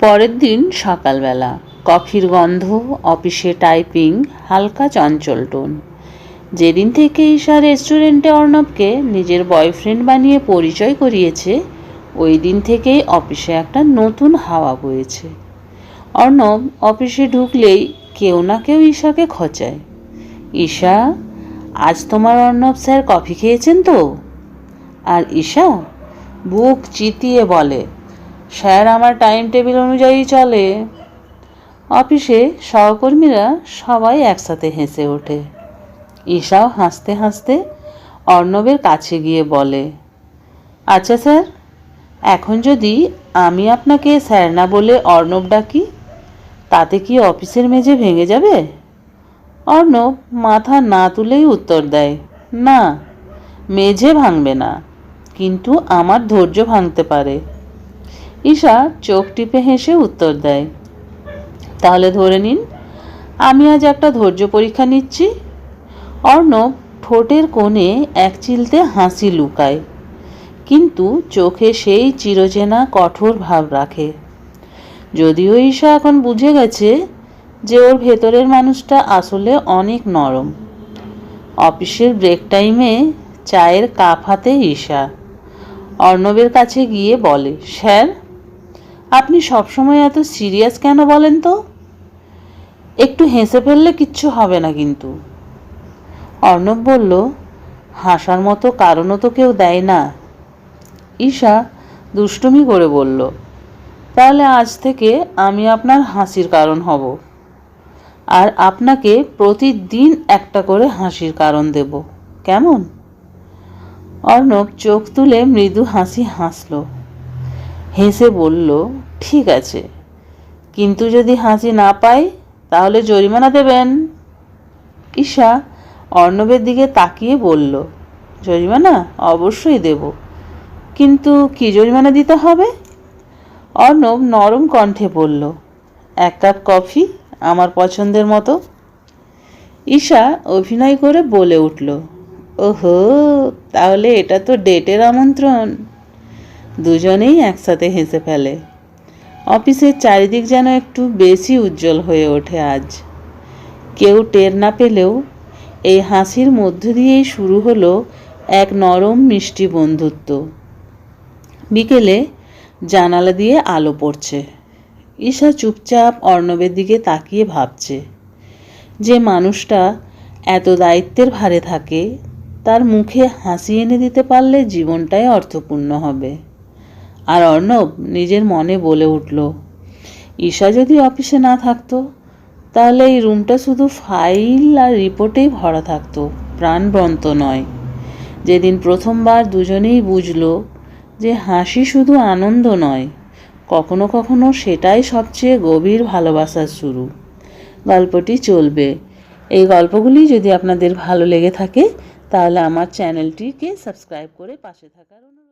পরের দিন সকালবেলা। কফির গন্ধ, অফিসে টাইপিং, হালকা চঞ্চল টোন। যেদিন থেকে ঈশা রেস্টুরেন্টে অর্ণবকে নিজের বয়ফ্রেন্ড বানিয়ে পরিচয় করিয়েছে, ওই দিন থেকেই অফিসে একটা নতুন হাওয়া বয়েছে। অর্ণব অফিসে ঢুকলেই কেউ না কেউ ঈশাকে খচায়। ঈশা, আজ তোমার অর্ণব স্যার কফি খেয়েছেন তো? আর ঈশা, বুক চিতিয়ে বলে স্যার, আমার টাইম টেবিল অনুযায়ী চলে। অফিসে সহকর্মীরা সবাই একসাথে হেসে ওঠে। ঈশাও হাসতে হাসতে অর্ণবের কাছে গিয়ে বলে আচ্ছা স্যার, এখন যদি আমি আপনাকে স্যার না বলে অর্ণব ডাকি, তাতে কি অফিসের মেঝে ভেঙে যাবে? অর্ণব মাথা না তুলেই উত্তর দেয়, না, মেঝে ভাঙবে না, কিন্তু আমার ধৈর্য ভাঙতে পারে। ঈশা চোখ টিপে হেসে উত্তর দেয়, তাহলে ধরে নিন, আমি আজ একটা ধৈর্য পরীক্ষা নিচ্ছি। অর্ণব ঠোঁটের কোণে এক চিলতে হাসি লুকায়, কিন্তু চোখে সেই চিরচেনা কঠোর ভাব রাখে। যদিও ঈশা এখন বুঝে গেছে যে ওর ভেতরের মানুষটা আসলে অনেক নরম। অফিসের ব্রেক টাইমে চায়ের কাপ হাতে ঈশা, অর্ণবের কাছে গিয়ে বলে, স্যার আপনি সবসময় এত সিরিয়াস কেন বলেন তো? একটু হেসে ফেললে কিচ্ছু হবে না কিন্তু। অর্ণব বলল, হাসার মতো কারণও তো কেউ দেয় না। ঈশা দুষ্টুমি করে বলল, তাহলে আজ থেকে আমি আপনার হাসির কারণ হব। আর আপনাকে প্রতিদিন একটা করে হাসির কারণ দেব। কেমন? অর্ণব চোখ তুলে মৃদু হাসি হাসল। হেসে বলল, ঠিক আছে। কিন্তু যদি হাসি না পাই, তাহলে জরিমানা দেবেন। ঈশা অর্ণবের দিকে তাকিয়ে বলল, জরিমানা অবশ্যই দেব। কিন্তু কি জরিমানা দিতে হবে? অর্ণব নরম কণ্ঠে বলল, এক কাপ কফি আমার পছন্দের মতো। ঈশা অভিনয় করে বলে উঠল, ওহো, তাহলে এটা তো ডেটের আমন্ত্রণ। দুজনেই একসাথে হেসে ফেলে। অফিসের চারিদিক যেন একটু বেশি উজ্জ্বল হয়ে ওঠে আজ। কেউ টের না পেলেও এই হাসির মধ্য দিয়েই শুরু হলো এক নরম মিষ্টি বন্ধুত্ব। বিকেলে জানালা দিয়ে আলো পড়ছে। ঈশা চুপচাপ অর্ণবের দিকে তাকিয়ে ভাবছে যে মানুষটা এত দায়িত্বের ভারে থাকে, তার মুখে হাসি এনে দিতে পারলে জীবনটাই অর্থপূর্ণ হবে। আর অর্ণব নিজের মনে বলে উঠল, ঈশা যদি অফিসে না থাকতো, তাহলে এই রুমটা শুধু ফাইল আর রিপোর্টেই ভরা থাকতো, প্রাণবন্ত নয়। যেদিন প্রথমবার দুজনেই বুঝলো যে হাসি শুধু আনন্দ নয়, কখনো কখনো সেটাই সবচেয়ে গভীর ভালোবাসার শুরু। গল্পটি চলবে। এই গল্পগুলি যদি আপনাদের ভালো লেগে থাকে, তাহলে আমার চ্যানেলটিকে সাবস্ক্রাইব করে পাশে থাকার অনুরোধ